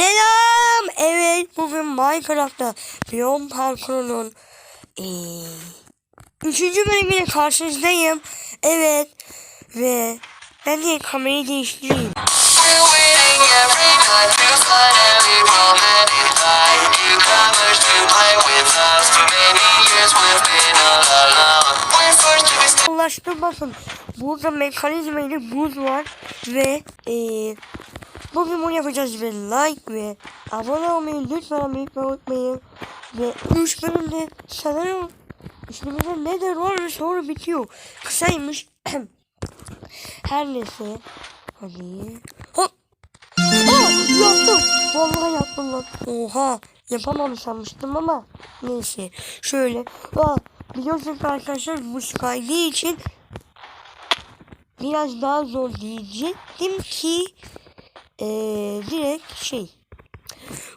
Selam. Evet bugün Minecraft'ta Beyond Parkur'un eee, üçüncü bölümüyle karşınızdayım. Evet ve ben de kamerayı değiştireyim. Bakın. Burada mekanizma ile buz var ve eee bugün bunu yapacağız ve like ve abone olmayı lütfen lütfen unutmayın. Ve 3 bölümde sanırım üstümüzde ne de var ve sonra bitiyor. Kısaymış. Her neyse. Hadi. Hop. Aa, yaptım. Vallahi yaptım lan. Oha. Yapamam sanmıştım ama neyse. Şöyle. Aa, biliyorsunuz arkadaşlar bu kaydı için biraz daha zor diyecektim ki eee direkt şey.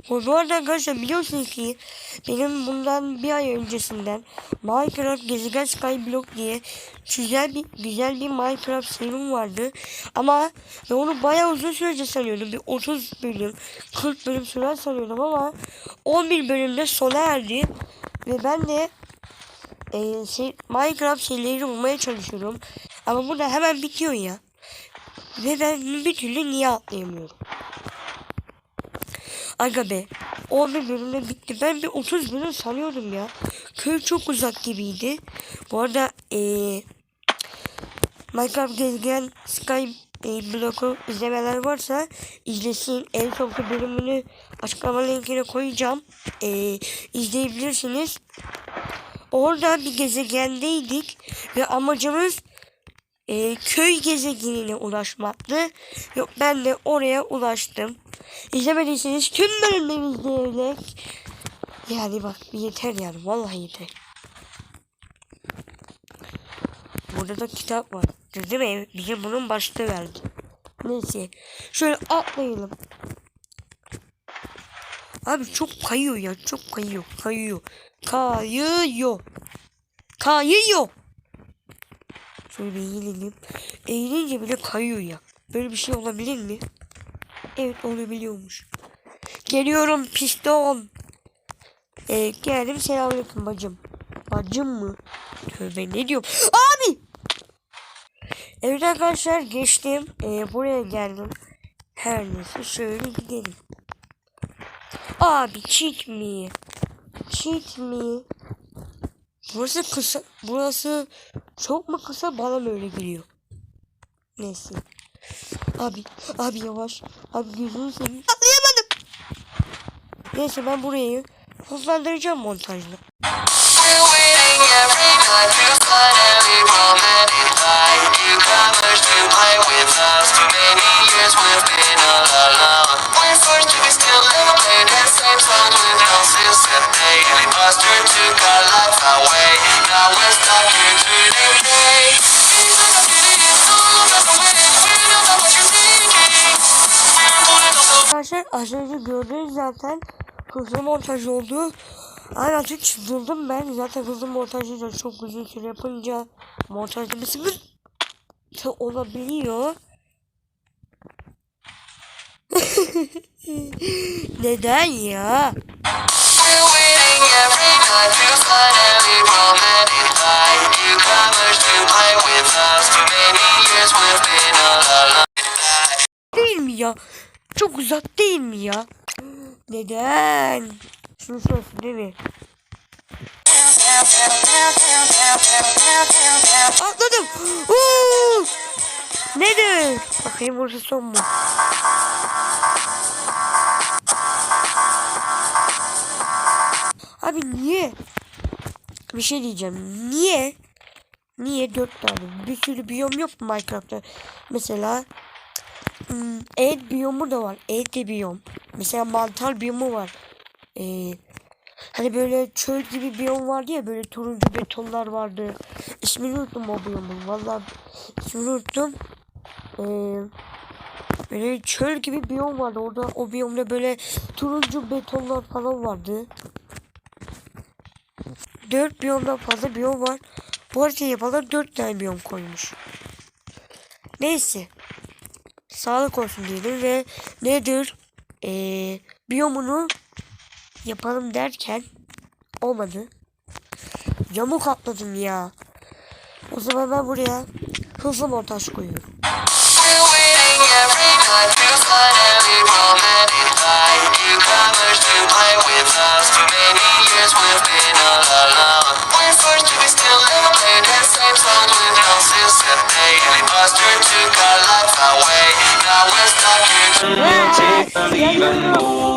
Bu arada arkadaşlar biliyorsunuz ki benim bundan bir ay öncesinden Minecraft Gezegen Skyblock diye güzel bir, güzel bir Minecraft serim vardı. Ama ben onu bayağı uzun sürece sanıyordum. Bir 30 bölüm, 40 bölüm sürer sanıyordum ama 11 bölümde sona erdi. Ve ben de e, şey, Minecraft şeyleri bulmaya çalışıyorum. Ama burada hemen bitiyor ya. Ve ben bir türlü niye atlayamıyorum. Aga be. 11 bölümde bitti. Ben bir 30 bölüm sanıyordum ya. Köy çok uzak gibiydi. Bu arada eee Minecraft gezegen Sky e, Block'u izlemeler varsa izlesin. En sonki bölümünü açıklama linkine koyacağım. Eee izleyebilirsiniz. Orada bir gezegendeydik ve amacımız e, köy gezegenine ulaşmaktı. Yok ben de oraya ulaştım. İzlemediyseniz tüm bölümleri izleyerek yani bak yeter yani vallahi yeter. Burada da kitap var. Değil mi? Bize bunun başlığı verdi. Neyse. Şöyle atlayalım. Abi çok kayıyor ya. Çok kayıyor. Kayıyor. Kayıyor. Kayıyor. Şöyle bir eğilelim. Eğilince bile kayıyor ya. Böyle bir şey olabilir mi? Evet olabiliyormuş. Geliyorum piston. Ee, geldim selamünaleyküm bacım. Bacım mı? Tövbe ne diyorum? Abi! Evet arkadaşlar geçtim. Ee, buraya geldim. Her neyse şöyle gidelim. Abi cheat me. Cheat me. Burası kısa. Burası çok mu kısa bana mı öyle geliyor? Neyse. Abi, abi yavaş. Abi gözünü seveyim. Atlayamadım. Neyse ben burayı hızlandıracağım montajla. Arkadaşlar az önce gördünüz zaten hızlı montaj oldu. Ay artık çıldırdım ben. Zaten hızlı montajı da çok uzun süre yapınca montajda bir sıkıntı olabiliyor. Neden ya? Çok uzak değil mi ya? Neden? Şunu sorsun değil mi? Atladım. Uuu. Nedir? Bakayım burası son mu? Abi niye? Bir şey diyeceğim. Niye? Niye dört tane? Bir sürü biyom yok mu Minecraft'ta? Mesela hmm, et biyomu da var. Et de biyom. Mesela mantar biyomu var. Ee, hani böyle çöl gibi biyom vardı ya böyle turuncu betonlar vardı. İsmini unuttum o biyomun. Vallahi ismini unuttum. Ee, böyle çöl gibi biyom vardı. Orada o biyomda böyle turuncu betonlar falan vardı. Dört biyomdan fazla biyom var. Bu haritayı yapanlar dört tane biyom koymuş. Neyse. Sağlık olsun diyelim ve nedir? Ee, biyomunu yapalım derken olmadı. Yamuk atladım ya. O zaman ben buraya hızlı montaj koyuyorum. Night to to be still and play